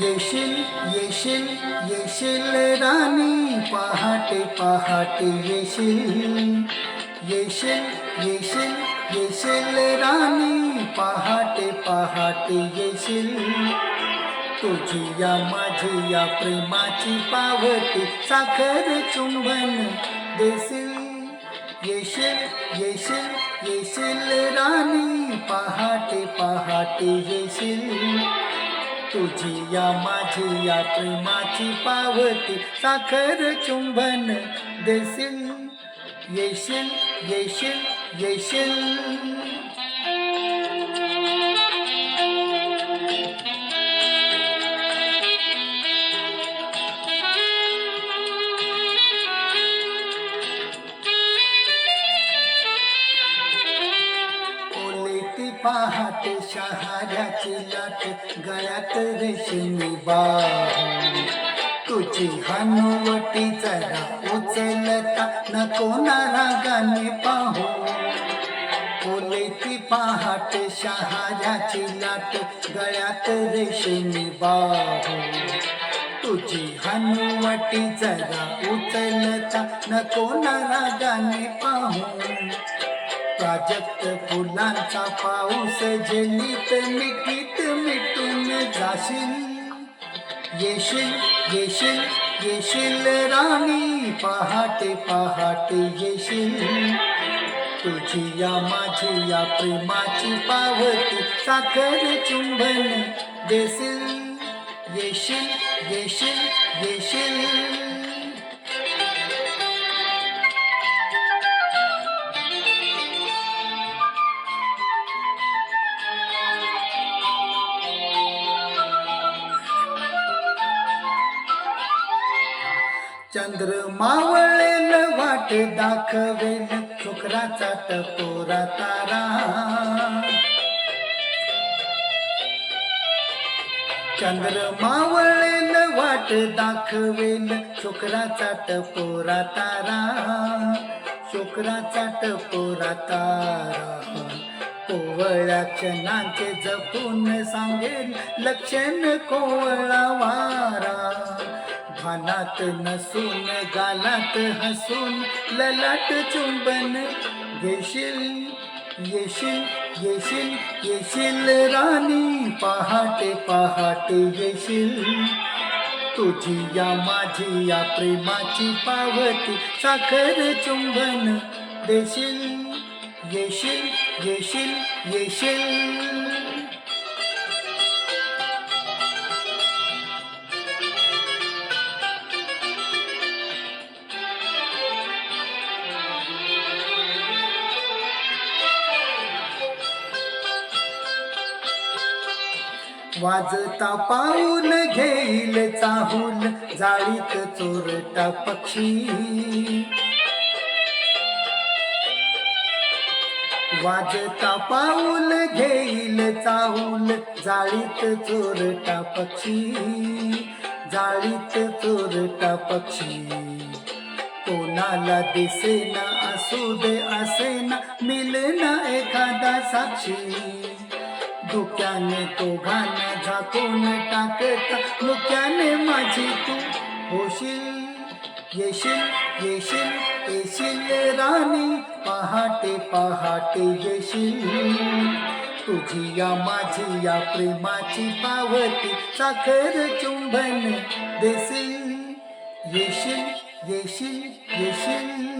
येशील येशील येशील राणी पहाटे पहाटे येशील येशील येशील येशील राणी पहाटे पहाटे येशील तुझी या माझी या प्रेमाची पावती साखर चुंबन देशील येशील येशील येशील राणी पहाटे पहाटे येशील तुझी या माझी या प्रेमाची पावती. साखर चुंबन देशील येशील येशील येशील. पहाटे शहाऱ्याची लाट गळ्यात रेशमी बाहू. तुझी हनुवटी जरा उचलता नको ना रागाने पाहू. ओले ती पहाटे शहाऱ्याची लाट गळ्यात रेशमी बाहू. तुझी हनुवटी जरा उचलता नको ना रागाने पाहू. प्राजक्त फुलांचा पाऊस झेलीत मिठीत मिटून जाशील. येशील येशील येशील राणी पहाटे पहाटे येशील. तुझी या माझी या प्रेमाची पावती साखर चुंबन देशील. येशील येशील येशील. चंद्र मावळेल वाट दाखवेल शुक्राचा टपोरा तारा. चंद्र मावळेल वाट दाखवेल शुक्राचा टपोरा तारा. शुक्राचा टपोरा तारा कोवळ्या क्षणांचे जपून सांगेल लक्षण कोवळा वारा. भानात नसून गालात हसून ललाट चुंबन. घेशील येशील येशील येशील राणी पहाटे पहाटे येशील. तुझी या माझी या प्रेमाची पावती साखर चुंबन. देशील येशील येशील येशील. वाजता पाऊल घेईल चाहूल जाळीत चोरटा पक्षी. वाजता पाऊल घेईल चाहूल जाळीत चोरटा पक्षी. जाळीत चोरटा पक्षी. कोणाला दिसेना असू दे असेना मिलेना एखादा साक्षी. धुक्याने तो घाना झाकून टाकता धुक्याने माझी तू होशील. येशील येशील येशील राणी पहाटे पहाटे येशील. तुझी या माझी या प्रेमाची पावती साखर चुंबन देशील. येशील येशील येशील.